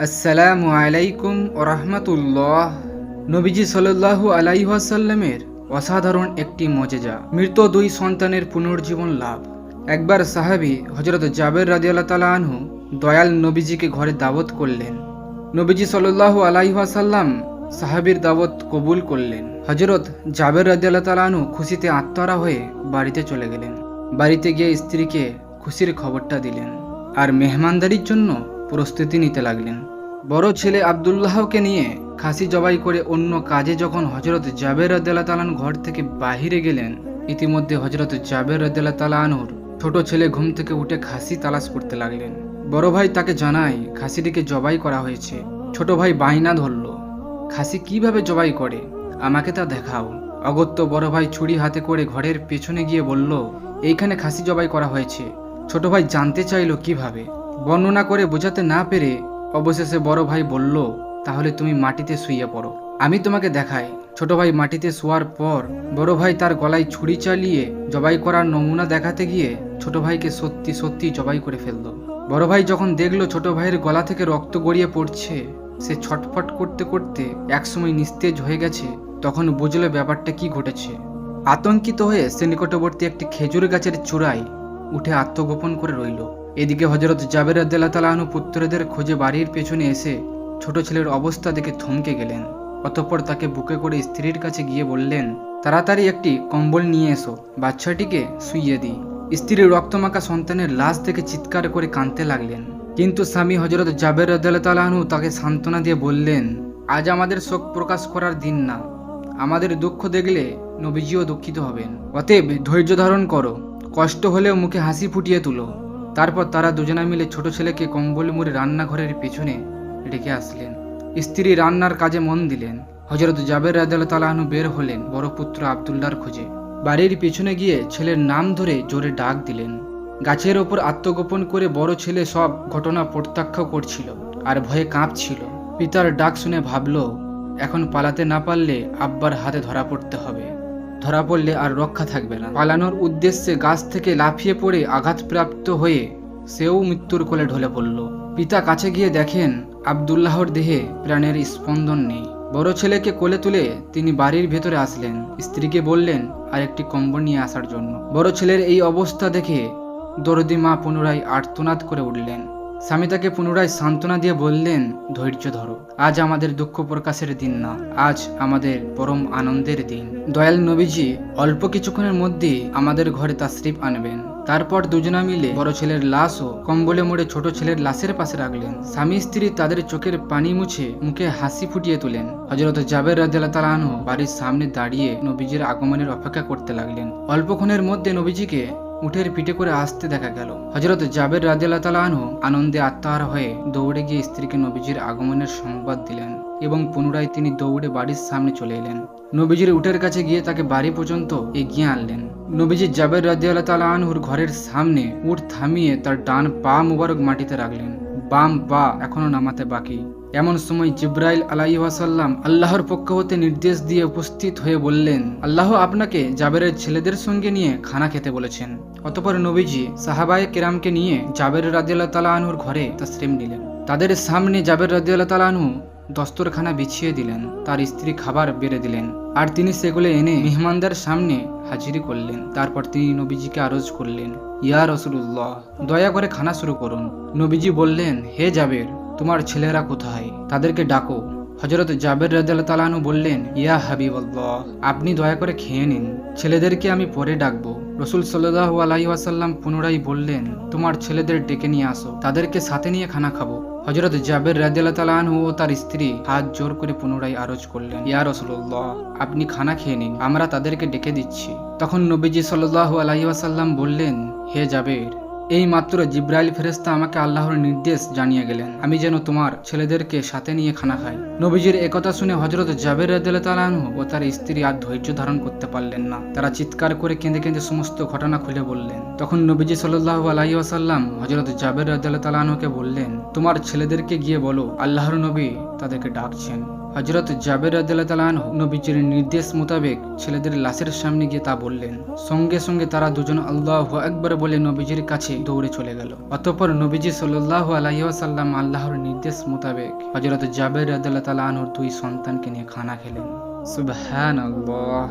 আসসালামু আলাইকুম ওরহমতুল্লাহ। নবীজি সাল্লাল্লাহু আলাইহি ওয়াসাল্লামের অসাধারণ একটি মজেজা, মৃত দুই সন্তানের পুনর্জীবন লাভ। একবার সাহাবী হজরত জাবের রাদিয়াল্লাহ তালা আনহু দয়াল নবীজিকে ঘরে দাওয়াত করলেন। নবীজি সাল্লাল্লাহু আলাইহি ওয়াসাল্লাম সাহাবীর দাওয়াত কবুল করলেন। হজরত জাবের রাদিয়াল্লাহ তালা আনহু খুশিতে আত্মারা হয়ে বাড়িতে চলে গেলেন। বাড়িতে গিয়ে স্ত্রীকে খুশির খবরটা দিলেন। আর মেহমানদারির জন্য প্রস্তুতি নিতে লাগলেন। বড় ছেলে আবদুল্লাহকে নিয়ে খাসি জবাই করে অন্য কাজে যখন হজরত জাবের রদ্দাল্লা তালান ঘর থেকে বাহিরে গেলেন, ইতিমধ্যে হজরত জাবের রদ্দাল্লা তালানুর ছোট ছেলে ঘুম থেকে উঠে খাসি তালাশ করতে লাগলেন। বড় ভাই তাকে জানায়, খাসিটিকে জবাই করা হয়েছে। ছোট ভাই বাইনা ধরল, খাসি কীভাবে জবাই করে? আমাকে তা দেখাও। অগত্য বড় ভাই ছুরি হাতে করে ঘরের পেছনে গিয়ে বলল, এইখানে খাসি জবাই করা হয়েছে। ছোট ভাই জানতে চাইলো কীভাবে? বর্ণনা করে বোঝাতে না পেরে অবশেষে বড় ভাই বলল, তাহলে তুমি মাটিতে শুইয়ে পড়ো। আমি তোমাকে দেখাই। ছোট ভাই মাটিতে শোয়ার পর বড় ভাই তার গলায় ছুরি চালিয়ে জবাই করার নমুনা দেখাতে গিয়ে ছোট ভাইকে সত্যি সত্যি জবাই করে ফেলল। বড় ভাই যখন দেখল ছোট ভাইয়ের গলা থেকে রক্ত গড়িয়ে পড়ছে, সে ছটফট করতে করতে একসময় নিস্তেজ হয়ে গেছে, তখন বুঝলো ব্যাপারটা কি ঘটেছে। আতঙ্কিত হয়ে সে নিকটবর্তী একটি খেজুর গাছের চূড়ায় উঠে আত্মগোপন করে রইল। এদিকে হজরত জাবের আদাল্লাহ তালাহনু পুত্রদের খোঁজে বাড়ির পেছনে এসে ছোট ছেলের অবস্থা দেখে থমকে গেলেন। অতঃপর তাকে বুকে করে স্ত্রীর কাছে গিয়ে বললেন, তাড়াতাড়ি একটি কম্বল নিয়ে এসো, বাচ্চাটিকে শুইয়ে দিই। স্ত্রীর রক্তমাখা সন্তানের লাশ দেখে চিৎকার করে কাঁদতে লাগলেন। কিন্তু স্বামী হজরত জাবের আদাল্লাহ তালাহনু তাকে সান্ত্বনা দিয়ে বললেন, আজ আমাদের শোক প্রকাশ করার দিন না। আমাদের দুঃখ দেখলে নবীজিও দুঃখিত হবেন। অতএব ধৈর্য ধারণ করো। কষ্ট হলেও মুখে হাসি ফুটিয়ে তুলো। তারপর তারা দুজনা মিলে ছোট ছেলেকে কম্বল মুড়ে রান্নাঘরের পেছনে রেখে আসলেন। স্ত্রী রান্নার কাজে মন দিলেন। হজরত জাবের রাজাল তালাহনু বের হলেন বড় পুত্র আবদুল্লার খোঁজে। বাড়ির পেছনে গিয়ে ছেলের নাম ধরে জোরে ডাক দিলেন। গাছের ওপর আত্মগোপন করে বড় ছেলে সব ঘটনা প্রত্যাখ্য করছিল আর ভয়ে কাঁপছিল। পিতার ডাক শুনে ভাবল, এখন পালাতে না পারলে আব্বার হাতে ধরা পড়তে হবে। ধরা পড়লে আর রক্ষা থাকবে না। পালানোর উদ্দেশ্যে গাছ থেকে লাফিয়ে পড়ে আঘাতপ্রাপ্ত হয়ে সেও মৃত্যুর কোলে ঢলে পড়ল। পিতা কাছে গিয়ে দেখেন আবদুল্লাহর দেহে প্রাণের স্পন্দন নেই। বড় ছেলেকে কোলে তুলে তিনি বাড়ির ভেতরে আসলেন। স্ত্রীকে বললেন আর একটি কম্বল নিয়ে আসার জন্য। বড় ছেলের এই অবস্থা দেখে দরদি মা পুনরায় আর্তনাদ করে উঠলেন। স্বামী তাকে পুনরায় সান্ত্বনা দিয়ে বললেন, ধৈর্য ধরো। আজ আমাদের দুঃখ প্রকাশের দিন না, আজ আমাদের পরম আনন্দের দিন। দয়াল নবীজি অল্প কিছুক্ষণের মধ্যেই আমাদের ঘরে তাশরিফ আনবেন। তারপর দুজনা মিলে বড় ছেলের লাশও কম্বলে মোড়ে ছোট ছেলের লাশের পাশে রাখলেন। স্বামী স্ত্রী তাদের চোখের পানি মুছে মুখে হাসি ফুটিয়ে তোলেন। হজরত জাবের রাজিয়াল তালানহ বাড়ির সামনে দাঁড়িয়ে নবীজির আগমনের অপেক্ষা করতে লাগলেন। অল্পক্ষণের মধ্যে নবীজিকে উঠের পিঠে করে আসতে দেখা গেল। হজরত জাবের তালাহনু আনন্দে আত্মাহারা হয়ে দৌড়ে গিয়ে স্ত্রীকে নবীজির আগমনের সংবাদ দিলেন এবং পুনরায় তিনি দৌড়ে বাড়ির সামনে চলে এলেন। নবীজির উটের কাছে গিয়ে তাকে বাড়ি পর্যন্ত এগিয়ে আনলেন। নবীজি জাবের রাজিয়াল্লাহ তালাহুর ঘরের সামনে উট থামিয়ে তার ডান পা মুবারক মাটিতে রাখলেন। বাম পা এখনও নামাতে বাকি। এমন সময় জিব্রাইল আলাই ওয়াসাল্লাম আল্লাহর পক্ষ হতে নির্দেশ দিয়ে উপস্থিত হয়ে বললেন, আল্লাহ আপনাকে জাবেরের ছেলেদের সঙ্গে নিয়ে খানা খেতে বলেছেন। অতপর নবীজি সাহাবায়ে কেরামকে নিয়ে জাবের রাজিয়াল্লাহ তালা আনহুর ঘরে তাসরিম নিলেন। তাদের সামনে জাবের রাজিয়াল্লাহ তালা আনহু দস্তরখানা বিছিয়ে দিলেন, তার স্ত্রী খাবার বেড়ে দিলেন, আর তিনি সেগুলো এনে মেহমানদের সামনে হাজিরি করলেন। তারপর তিনি নবীজিকে আরজ করলেন, ইয়া রসুল্লাহ দয়া করে খানা শুরু করুন। নবীজি বললেন, হে জাবের তোমার ছেলেরা কোথায়? তাদেরকে ডাকো। হজরত জাবের রাজাল তালানু বললেন, ইয়া হাবিবল্লাহ, আপনি দয়া করে খেয়ে নিন। ছেলেদেরকে আমি পরে ডাকবো। রসুল সাল্লাহ আলাই ওয়াসাল্লাম পুনরায় বললেন, তোমার ছেলেদের ডেকে নিয়ে আসো। তাদেরকে সাথে নিয়ে খানা খাব। হজরত জাবের রাজিয়াল ও তার স্ত্রী হাত জোর করে পুনরায় আরজ করলেন, ইয়া রসুল্লাহ আপনি খানা খেয়ে নিন। আমরা তাদেরকে ডেকে দিচ্ছি। তখন নবীজি সাল্লাহ ওয়াসাল্লাম বললেন, হে জাবের এই মাত্র জিব্রাইল ফেরেস্তা আমাকে আল্লাহর নির্দেশ জানিয়ে গেলেন, আমি যেন তোমার ছেলেদেরকে সাথে নিয়ে খানা খাই। নবীজির একথা শুনে হজরত জাবের রাদিয়াল্লাহু ও তার স্ত্রী আর ধৈর্য ধারণ করতে পারলেন না। তারা চিৎকার করে কেঁদে কেঁদে সমস্ত ঘটনা খুলে বললেন। তখন নবীজি সাল্লাল্লাহু আলাইহি ওয়াসাল্লাম হজরত জাবের রাদিয়াল্লাহু বললেন, তোমার ছেলেদেরকে গিয়ে বলো, আল্লাহর নবী তাদেরকে ডাকছেন। হজরত জাবের আদালতালান নবীজির নির্দেশ মোতাবেক ছেলেদের লাশের সামনে গিয়ে তা বললেন। সঙ্গে সঙ্গে তারা দুজন আল্লাহ একবার বলে নবীজির কাছে দৌড়ে চলে গেল। অতঃপর নবীজি সাল্লাহ আলাইসাল্লাম আল্লাহর নির্দেশ মোতাবেক হজরত জাবের আদালতালানহর দুই সন্তানকে নিয়ে খানা খেলেন। আল্লাহ